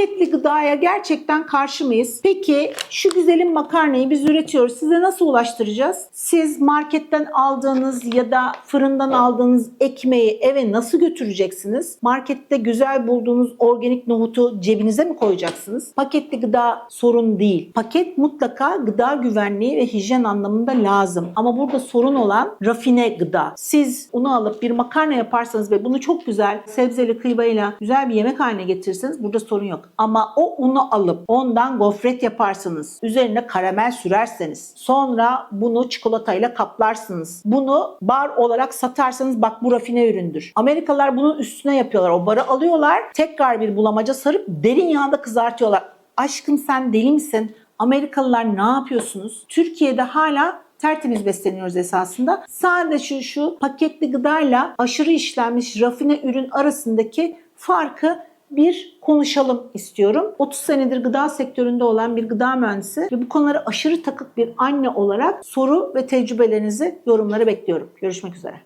paketli gıdaya gerçekten karşı mıyız? Peki şu güzelim makarnayı biz üretiyoruz. Size nasıl ulaştıracağız? Siz marketten aldığınız ya da fırından aldığınız ekmeği eve nasıl götüreceksiniz? Markette güzel bulduğunuz organik nohutu cebinize mi koyacaksınız? Paketli gıda sorun değil. Paket mutlaka gıda güvenliği ve hijyen anlamında lazım. Ama burada sorun olan rafine gıda. Siz unu alıp bir makarna yaparsanız ve bunu çok güzel sebzeli kıymayla güzel bir yemek haline getirirseniz burada sorun yok. Ama o unu alıp ondan gofret yaparsınız. Üzerine karamel sürerseniz sonra bunu çikolatayla kaplarsınız. Bunu bar olarak satarsanız bak bu rafine üründür. Amerikalılar bunun üstüne yapıyorlar. O barı alıyorlar tekrar bir bulamaca sarıp derin yağda kızartıyorlar. Aşkım sen deli misin? Amerikalılar ne yapıyorsunuz? Türkiye'de hala tertemiz besleniyoruz esasında. Sadece şu, paketli gıdayla aşırı işlenmiş rafine ürün arasındaki farkı bir konuşalım istiyorum. 30 senedir gıda sektöründe olan bir gıda mühendisi ve bu konulara aşırı takık bir anne olarak soru ve tecrübelerinizi yorumlara bekliyorum. Görüşmek üzere.